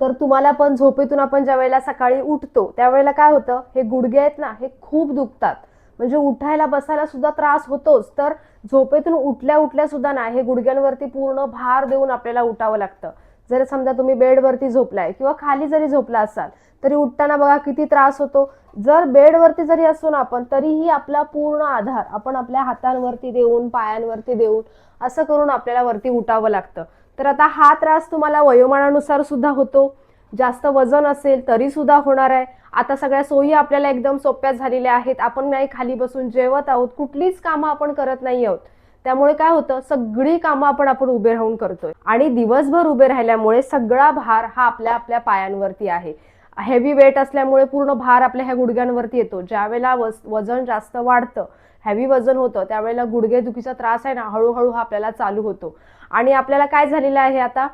तर तुम्हाला पण झोपेतून आपण ज्या वेळेला सकाळी उठतो त्यावेळेला काय होतं? हे गुडघे आहेत ना हे खूप दुखतात. म्हणजे उठायला बसायला सुद्धा त्रास होतोच. तर झोपेतून उठल्या उठल्या सुद्धा ना हे गुडघ्यांवरती पूर्ण भार देऊन आपल्याला उठावं लागतं. जर समजा तुम्ही बेडवरती झोपलाय किंवा खाली जरी झोपला असाल तरी उठताना बघा किती त्रास होतो. जर बेडवरती जरी असतो ना आपण तरीही आपला पूर्ण आधार आपण आपल्या हातांवरती देऊन पायांवरती देऊन असं करून आपल्याला वरती उठावं लागतं. तर आता हा त्रास तुम्हाला वयोमानानुसार सुद्धा होतो. जास्त वजन असेल तरी सुद्धा होणार आहे. आता सगळ्या सोयी आपल्याला एकदम सोप्या झालेल्या आहेत. आपण नाही खाली बसून जेवत आहोत. कुठलीच कामं आपण करत नाही आहोत. त्यामुळे काय होतं? सगळी कामं आपण आपण उभे राहून करतोय. आणि दिवसभर उभे राहिल्यामुळे सगळा भार हा आपल्या आपल्या पायांवरती आहे. हेवी वेट असल्यामुळे पूर्ण भार आपल्या ह्या गुडघ्यांवरती येतो. ज्यावेळेला वजन जास्त वाढतं हेवी वजन होतं त्यावेळेला गुडघेदुखीचा त्रास आहे ना हळूहळू हा आपल्याला चालू होतो. आणि आपल्याला काय झालेलं आहे आता?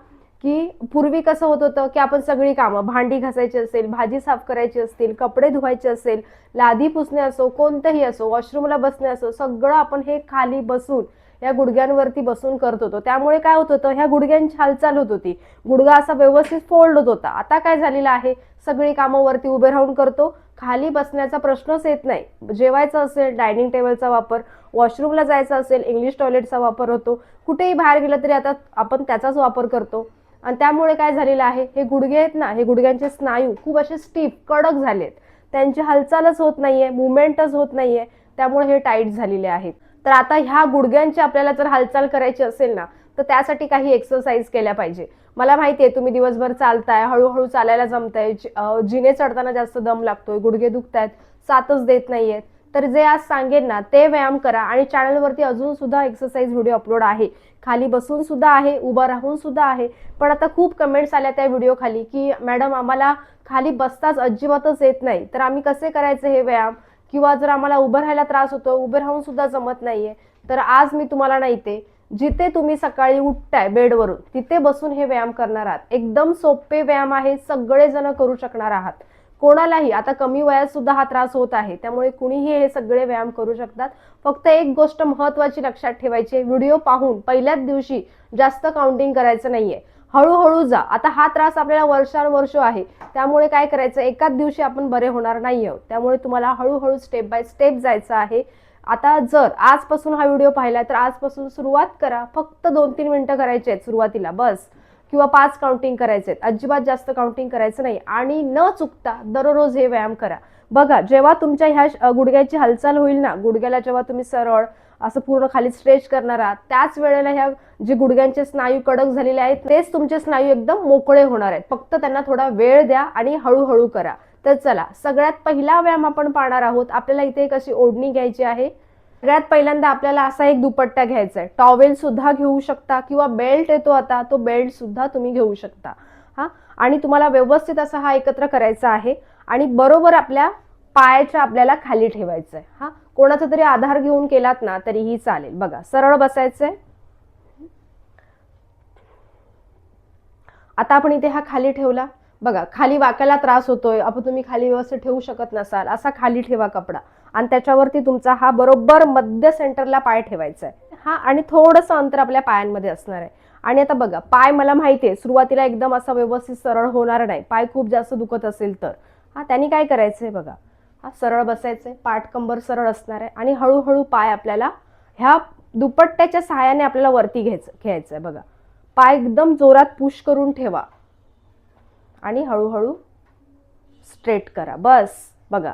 की पूर्वी कसं होत होतं की आपण सगळी कामं भांडी घासायची असेल भाजी साफ करायची असतील कपडे धुवायचे असेल लादी पुसणे असो कोणतंही असो वॉशरूमला बसणे असो सगळं आपण हे खाली बसून या गुडघ्यांवरती बसून करत होतो. त्यामुळे काय होत होतं ह्या गुडघ्यांची हालचाल होत होती. गुडघा असा व्यवस्थित फोल्ड होत होता. आता काय झालेलं आहे सगळी कामं वरती उभे राहून करतो. खाली बसण्याचा प्रश्नच येत नाही. जेवायचं असेल डायनिंग टेबलचा वापर वॉशरूमला जायचं असेल इंग्लिश टॉयलेटचा वापर होतो. कुठेही बाहेर गेलं तरी आता आपण त्याचाच वापर करतो. आणि त्यामुळे काय झालेलं आहे हे गुडघे आहेत ना हे गुडघ्यांचे स्नायू खूप असे स्टीप कडक झालेत. त्यांची हालचालच होत नाहीये मुवमेंटच होत नाहीये. त्यामुळे हे टाईट झालेले आहेत. तर आता ह्या गुडघ्यांची आपल्याला जर हालचाल करायची असेल ना तर त्यासाठी काही एक्सरसाइज केल्या पाहिजे. मला माहिती आहे तुम्ही दिवसभर चालताय हळूहळू चालायला जमताय जिने चढताना जास्त दम लागतोय गुडघे दुखतायत साथच देत नाहीयेत. तर जे आज सांगेन ना ते व्यायाम करा आणि चॅनलवरती अजून सुद्धा एक्सरसाइज व्हिडिओ अपलोड आहे. खाली बसून सुद्धा आहे उभं राहून सुद्धा आहे. पण आता खूप कमेंट्स आल्या त्या व्हिडिओ खाली की मॅडम आम्हाला खाली बसताच अजिबातच येत नाही. तर आम्ही कसे करायचे हे व्यायाम? किंवा जर आम्हाला उभं राहायला त्रास होतो उभं राहून सुद्धा जमत नाहीये तर आज मी तुम्हाला नाही ते जिथे तुम्ही सकाळी उठताय बेडवरून तिथे बसून हे व्यायाम करणार आहात. एकदम सोपे व्यायाम आहे सगळेजण करू शकणार आहात. कोणालाही आता कमी वयात सुद्धा हा त्रास होत आहे त्यामुळे कुणीही हे सगळे व्यायाम करू शकतात. फक्त एक गोष्ट महत्वाची लक्षात ठेवायची व्हिडिओ पाहून पहिल्याच दिवशी जास्त काउंटिंग करायचं नाहीये. हळूहळू जा. आता हा त्रास आपल्याला वर्षानुवर्ष आहे. त्यामुळे काय करायचं? एकाच दिवशी आपण बरे होणार नाही आहोत त्यामुळे तुम्हाला हळूहळू स्टेप बाय स्टेप जायचं आहे. आता जर आजपासून हा व्हिडिओ पाहिला तर आजपासून सुरुवात करा. फक्त दोन तीन मिनटं करायचे आहेत सुरुवातीला बस. किंवा पाच काउंटिंग करायचे आहेत. अजिबात जास्त काउंटिंग करायचं नाही. आणि न चुकता दररोज हे व्यायाम करा. बघा जेव्हा तुमच्या ह्या श- गुडघ्याची हालचाल होईल ना गुडघ्याला जेव्हा तुम्ही सरळ असं पूर्ण खाली स्ट्रेच करणार आहात. त्याच वेळेला ह्या जे गुडघ्यांचे स्नायू कडक झालेले आहेत तेच तुमचे स्नायू एकदम मोकळे होणार आहेत. फक्त त्यांना थोडा वेळ द्या आणि हळूहळू करा. तर चला सगळ्यात पहिला व्यायाम आपण पाहणार आहोत. आपल्याला इथे एक अशी ओढणी घ्यायची आहे. सगळ्यात पहिल्यांदा आपल्याला असा एक दुपट्टा घ्यायचा आहे. टॉवेल सुद्धा घेऊ शकता किंवा बेल्ट येतो आता तो बेल्ट सुद्धा तुम्ही घेऊ शकता. हा? आणि तुम्हाला व्यवस्थित असा हा एकत्र करायचा आहे. आणि बरोबर आपल्या पायाच्या आपल्याला खाली ठेवायचं आहे हा? कोणाचा तरी आधार घेऊन केलात ना तरीही चालेल. बघा सरळ बसायचंय. आता आपण इथे हा खाली ठेवला. बघा खाली वाकायला त्रास होतोय. आपण तुम्ही खाली व्यवस्थित ठेवू शकत नसाल. असा खाली ठेवा कपडा. आणि त्याच्यावरती तुमचा हा बरोबर मध्य सेंटरला पाय ठेवायचा आहे हा? आणि थोडंसं अंतर आपल्या पायांमध्ये असणार आहे. आणि आता बघा पाय मला माहिती आहे सुरुवातीला एकदम असा व्यवस्थित सरळ होणार नाही. पाय खूप जास्त दुखत असेल तर. हा? त्यांनी काय करायचंय बघा? हा सरळ बसायचं आहे पाठकंबर सरळ असणार आहे आणि हळूहळू पाय आपल्याला ह्या दुपट्ट्याच्या सहाय्याने आपल्याला वरती घ्यायचं घ्यायचं आहे बघा. पाय एकदम जोरात पुश करून ठेवा. आणि हळूहळू स्ट्रेट करा. बस. बघा.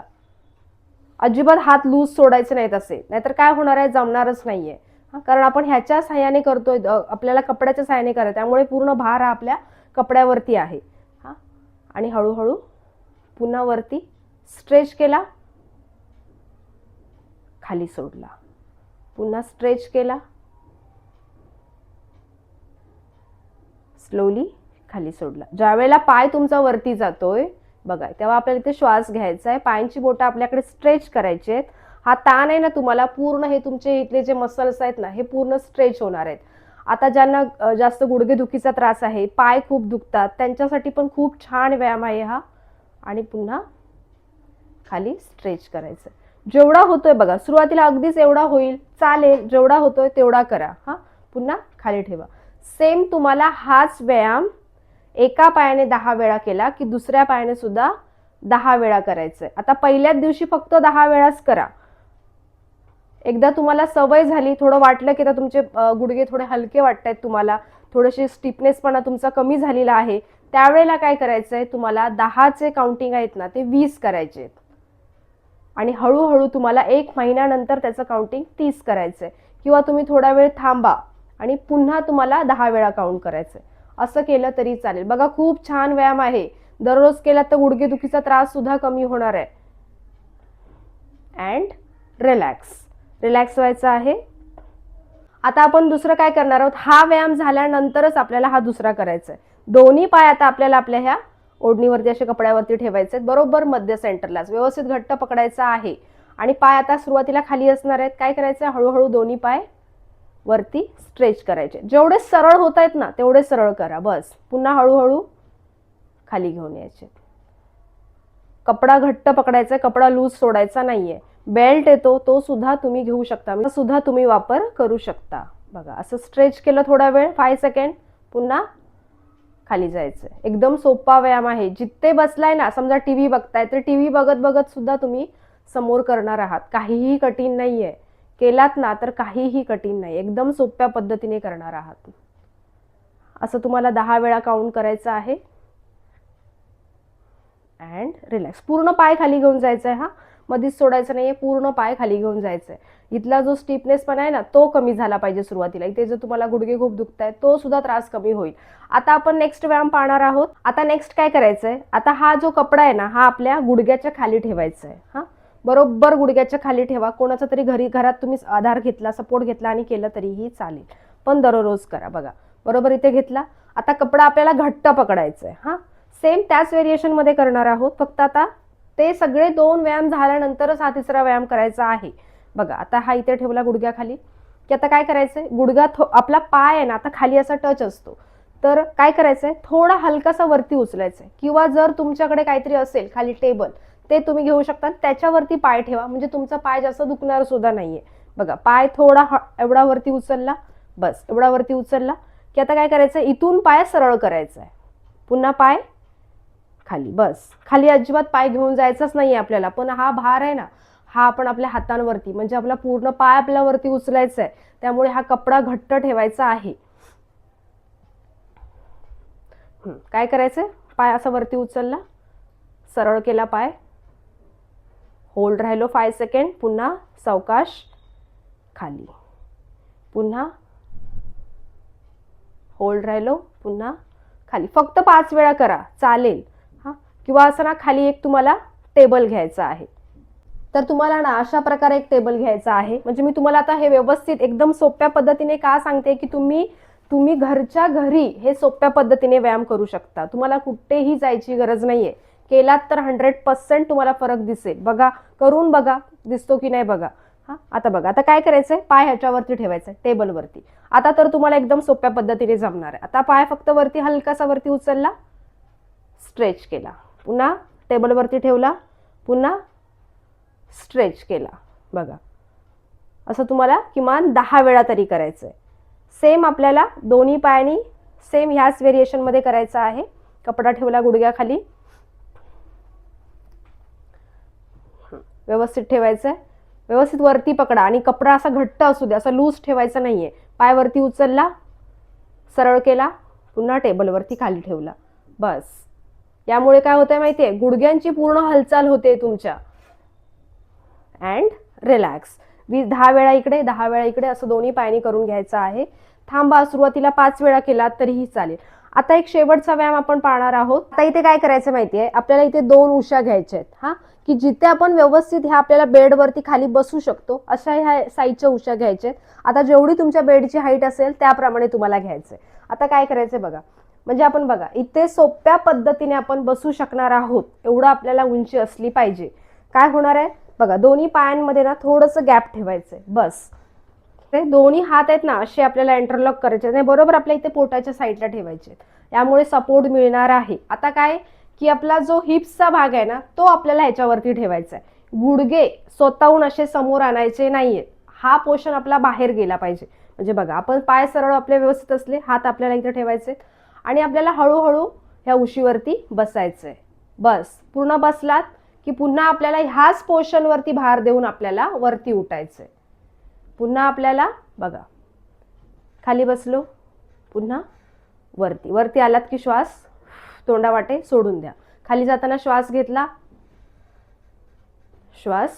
अजिबात हात लूज सोडायचे नाहीत असे. नाहीतर काय होणार आहे? जमणारच नाही आहे कारण आपण ह्याच्या सहाय्याने करतोय आपल्याला कपड्याच्या सहाय्याने करा त्यामुळे पूर्ण भार हा आपल्या कपड्यावरती आहे. हा. आणि हळूहळू पुन्हा वरती स्ट्रेच केला. खाली सोडला. पुन्हा स्ट्रेच केला. स्लोली खाली सोडला. ज्या वेळेला पाय तुमचा वरती जातोय बघा तेव्हा आपल्याला इथे श्वास घ्यायचा आहे. पायांची बोटं आपल्याकडे स्ट्रेच करायची आहेत. हा ताण आहे ना तुम्हाला पूर्ण हे तुमचे इथले जे मसल्स आहेत ना हे पूर्ण स्ट्रेच होणार आहेत. आता ज्यांना जास्त गुडघेदुखीचा त्रास आहे पाय खूप दुखतात त्यांच्यासाठी पण खूप छान व्यायाम आहे हा. आणि पुन्हा खाली स्ट्रेच करायचं. जेवढा होतोय बघा सुरुवातीला अगदीच एवढा होईल चालेल जेवढा होतोय तेवढा करा. हा पुन्हा खाली ठेवा. सेम तुम्हाला हाच व्यायाम एका पायाने दहा वेळा केला की दुसऱ्या पायाने सुद्धा दहा वेळा करायचंय. आता पहिल्याच दिवशी फक्त दहा वेळाच करा. एकदा तुम्हाला सवय झाली थोडं वाटलं की आता तुमचे गुडघे थोडे हलके वाटत आहेत तुम्हाला थोडेसे स्टिफनेसपणा तुमचा कमी झालेला आहे त्यावेळेला काय करायचंय तुम्हाला दहाचे काउंटिंग आहेत ना ते वीस करायचे आहेत. आणि हळूहळू तुम्हाला एक महिन्यानंतर त्याचं काउंटिंग तीस करायचं आहे किंवा तुम्ही थोडा वेळ थांबा आणि पुन्हा तुम्हाला दहा वेळा काउंट करायचं आहे असं केलं तरी चालेल. बघा खूप छान व्यायाम आहे. दररोज केला तर गुडघेदुखीचा त्रास सुद्धा कमी होणार आहे. अँड रिलॅक्स रिलॅक्स व्हायचं आहे. आता आपण दुसरं काय करणार आहोत? हा व्यायाम झाल्यानंतरच आपल्याला हा दुसरा करायचा आहे दोन्ही पाय आता आपल्याला आपल्या ह्या ओढणीवरती अशा कपड्यावरती ठेवायचे आहेत. बरोबर मध्य सेंटरलाच व्यवस्थित घट्ट पकडायचा आहे. आणि पाय आता सुरुवातीला खाली असणार आहेत. काय करायचं? आहे हळूहळू दोन्ही पाय वरती स्ट्रेच करायचे. जेवढे सरळ होत आहेत ना तेवढे सरळ करा. बस. पुन्हा हळूहळू खाली घेऊन यायचे. कपडा घट्ट पकडायचा कपडा लूज सोडायचा नाहीये. बेल्ट येतो. तो सुद्धा तुम्ही घेऊ शकता. सुद्धा तुम्ही वापर करू शकता. बघा असं स्ट्रेच केलं थोडा वेळ. फाय सेकंड पुन्हा खाली जायचं एकदम सोपा व्यायाम आहे. जिथे बसलाय ना समजा टी व्ही बघताय तर टी व्ही बघत बघत सुद्धा तुम्ही समोर करणार आहात. काहीही कठीण नाहीये. केलात ना तर काहीही कठीण नाही एकदम सोप्या पद्धतीने करणार आहात असं तुम्हाला दहा वेळा काउंट करायचं आहे. अँड रिलॅक्स पूर्ण पाय खाली घेऊन जायचा आहे हा. मध्येच सोडायचं नाही आहे पूर्ण पाय खाली घेऊन जायचं आहे इथला जो स्टिफनेस पण आहे ना तो कमी झाला पाहिजे सुरुवातीला. इथे जो तुम्हाला गुडघे खूप दुखत आहे तो सुद्धा त्रास कमी होईल. आता आपण नेक्स्ट व्यायाम पाहणार आहोत. आता नेक्स्ट काय करायचंय? आता हा जो कपडा आहे ना हा आपल्या गुडघ्याच्या खाली ठेवायचा आहे हा? बरोबर गुडघ्याच्या खाली ठेवा. कोणाचा तरी घरी घरात तुम्ही आधार घेतला सपोर्ट घेतला आणि केलं तरीही चालेल. पण दररोज करा बघा. बरोबर इथे घेतला? आता कपडा आपल्याला घट्ट पकडायचा आहे हा? सेम त्याच व्हेरिएशनमध्ये करणार आहोत. फक्त आता ते सगळे दोन व्यायाम झाल्यानंतरच हा तिसरा व्यायाम करायचा आहे. बघा आता हा इथे ठेवला गुडघ्याखाली. की आता काय करायचंय? गुडघा थो आपला पाय आहे ना आता खाली असा टच असतो. तर काय करायचंय? थोडा हलकासा वरती उचलायचंय. किंवा जर तुमच्याकडे काहीतरी असेल खाली टेबल ते तुम्ही घेऊ शकता. त्याच्यावरती पाय ठेवा. म्हणजे तुमचा पाय जास्त दुखणार सुद्धा नाहीये. बघा पाय थोडा एवढा वरती उचलला. बस एवढा वरती उचलला. की आता काय करायचंय? इथून पाय सरळ करायचा आहे पुन्हा पाय खाली. बस. खाली अजिबात पाय घेऊन जायचाच नाही आपल्याला. पण हा भार आहे ना हा आपण आपल्या हातांवरती म्हणजे आपला पूर्ण पाय आपल्यावरती उचलायचा आहे त्यामुळे हा कपडा घट्ट ठेवायचा आहे. काय करायचंय? पाय असा वरती उचलला. सरळ केला पाय. होल्ड राहिलो फाय सेकंड पुन्हा सावकाश खाली. पुन्हा होल्ड राहिलो. पुन्हा खाली. फक्त पाच वेळा करा. चालेल. किंवा असं ना खाली एक तुम्हाला टेबल घ्यायचा आहे. तर तुम्हाला ना अशा प्रकारे एक टेबल घ्यायचा आहे. म्हणजे मी तुम्हाला आता हे व्यवस्थित एकदम सोप्या पद्धतीने का सांगते की तुम्ही तुम्ही घरच्या घरी हे सोप्या पद्धतीने व्यायाम करू शकता. तुम्हाला कुठेही जायची गरज नाहीये. केलात तर हंड्रेड पर्सेंट तुम्हाला फरक दिसेल. बघा करून बघा दिसतो की नाही बघा. हा आता बघा. आता काय करायचंय? पाय ह्याच्यावरती ठेवायचंय टेबलवरती आता तर तुम्हाला एकदम सोप्या पद्धतीने जमणार आहे. आता पाय फक्त वरती हलकासा वरती उचलला स्ट्रेच केला. पुन्हा टेबलवरती ठेवला पुन्हा स्ट्रेच केला. बघा. असं तुम्हाला किमान दहा वेळा तरी करायचं आहे सेम आपल्याला दोन्ही पायांनी सेम ह्याच व्हेरिएशनमध्ये करायचं आहे. कपडा ठेवला गुडघ्याखाली. व्यवस्थित ठेवायचं आहे व्यवस्थित वरती पकडा आणि कपडा असा घट्ट असू दे असा लूज ठेवायचा नाही पाय वरती उचलला सरळ केला पुन्हा टेबलवरती खाली ठेवला. बस. यामुळे काय होतंय माहितीये? गुडघ्यांची पूर्ण हालचाल होते तुमच्या. अँड रिलॅक्स वीस दहा वेळा इकडे दहा वेळा इकडे असं दोन्ही पायांनी करून घ्यायचं आहे. थांबा सुरुवातीला पाच वेळा केला तरीही चालेल. आता एक शेवटचा व्यायाम आपण पाहणार आहोत. आता इथे काय करायचं माहितीये? आपल्याला इथे दोन उशा घ्यायच्या आहेत हा? की जिथे आपण व्यवस्थित ह्या आपल्याला बेडवरती खाली बसू शकतो अशा ह्या साईजच्या उशा घ्यायच्या आहेत. आता जेवढी तुमच्या बेडची हाईट असेल त्याप्रमाणे तुम्हाला घ्यायचंय. आता काय करायचंय बघा? म्हणजे आपण बघा इथे सोप्या पद्धतीने आपण बसू शकणार आहोत एवढं आपल्याला उंची असली पाहिजे. काय होणार आहे? बघा दोन्ही पायांमध्ये ना थोडंसं गॅप ठेवायचंय. बस. ते दोन्ही हात आहेत ना असे आपल्याला इंटरलॉक करायचे नाही बरोबर आपल्या इथे पोटाच्या साईडला ठेवायचे यामुळे सपोर्ट मिळणार आहे. आता काय? की आपला जो हिप्सचा भाग आहे ना तो आपल्याला ह्याच्यावरती ठेवायचा आहे. गुडघे स्वतःहून असे समोर आणायचे नाहीयेत हा पोषण आपला बाहेर गेला पाहिजे. म्हणजे बघा आपण पाय सरळ आपले व्यवस्थित असले हात आपल्याला इथे ठेवायचे आणि आपल्याला हळूहळू ह्या उशीवरती बसायचंय. बस पूर्ण बसलात की पुन्हा आपल्याला ह्याच पोर्शनवरती भार देऊन आपल्याला वरती उठायचंय. पुन्हा आपल्याला बघा खाली बसलो पुन्हा वरती. वरती आलात की श्वास तोंडावाटे सोडून द्या. खाली जाताना श्वास घेतला श्वास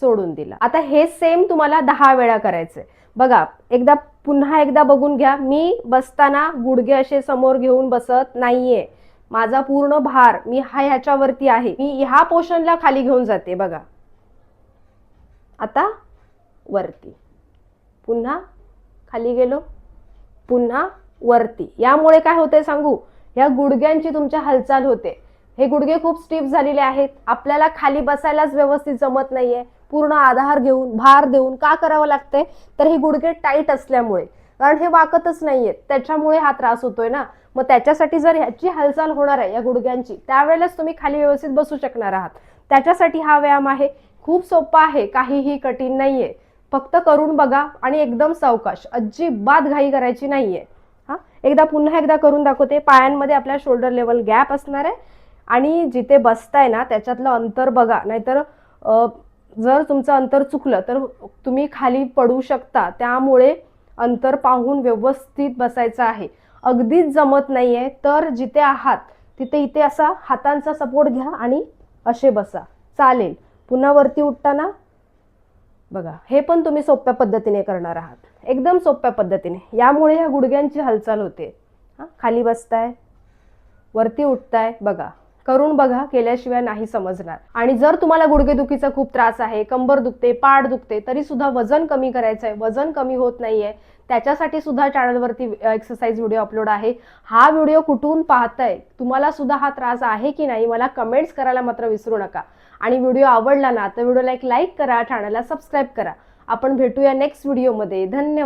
सोडून दिला. आता हे सेम तुम्हाला दहा वेळा करायचंय. बघा एकदा पुन्हा एकदा बघून घ्या. मी बसताना गुडघे असे समोर घेऊन बसत नाहीये. माझा पूर्ण भार मी हा ह्याच्यावरती आहे. मी ह्या पोर्शनला खाली घेऊन जाते बघा. आता वरती. पुन्हा खाली गेलो. पुन्हा वरती. यामुळे काय होतंय सांगू? या गुडघ्यांची तुमच्या हालचाल होते. हे गुडघे खूप स्टीफ झालेले आहेत. आपल्याला खाली बसायलाच व्यवस्थित जमत नाहीये. पूर्ण आधार घेऊन भार देऊन का करावं लागतंय? तर हे गुडघे टाईट असल्यामुळे. कारण हे वाकतच नाहीयेत. त्याच्यामुळे हा त्रास होतोय ना. मग त्याच्यासाठी जर ह्याची हालचाल होणार आहे या गुडघ्यांची त्यावेळेलाच तुम्ही खाली व्यवस्थित बसू शकणार आहात. त्याच्यासाठी हा व्यायाम आहे. खूप सोपा आहे. काहीही कठीण नाहीये. फक्त करून बघा आणि एकदम सावकाश. अजिबात घाई करायची नाहीये. हा? एकदा पुन्हा एकदा करून दाखवते. पायांमध्ये आपल्या शोल्डर लेवल गॅप असणार आहे. आणि जिथे बसताय ना त्याच्यातलं अंतर बघा. नाहीतर जर तुमचं अंतर चुकलं तर तुम्ही खाली पडू शकता. त्यामुळे अंतर पाहून व्यवस्थित बसायचं आहे. अगदीच जमत नाहीये तर जिथे आहात तिथे इथे असा हातांचा सपोर्ट घ्या आणि असे बसा. चालेल. पुन्हा वरती उठताना बघा हे पण तुम्ही सोप्या पद्धतीने करणार आहात. एकदम सोप्या पद्धतीने. यामुळे ह्या गुडघ्यांची हालचाल होते. हां खाली बसताय. वरती उठताय. बघा. करून बघा केल्याशिवाय नाही समजणार. आणि जर तुम्हाला गुडघेदुखीचा खूप त्रास आहे कंबर दुखते पाठ दुखते तरी सुद्धा वजन कमी करायचं आहे वजन कमी होत नाहीये त्याच्यासाठी सुद्धा चॅनलवरती एक्सरसाइज व्हिडिओ अपलोड आहे. हा व्हिडिओ कुठून पाहताय तुम्हाला सुद्धा हा त्रास आहे की नाही मला कमेंट्स करायला मात्र विसरू नका. आणि व्हिडिओ आवडला ना तर व्हिडिओला एक लाईक करा चॅनलला सबस्क्राईब करा. आपण भेटूया नेक्स्ट व्हिडिओमध्ये धन्यवाद.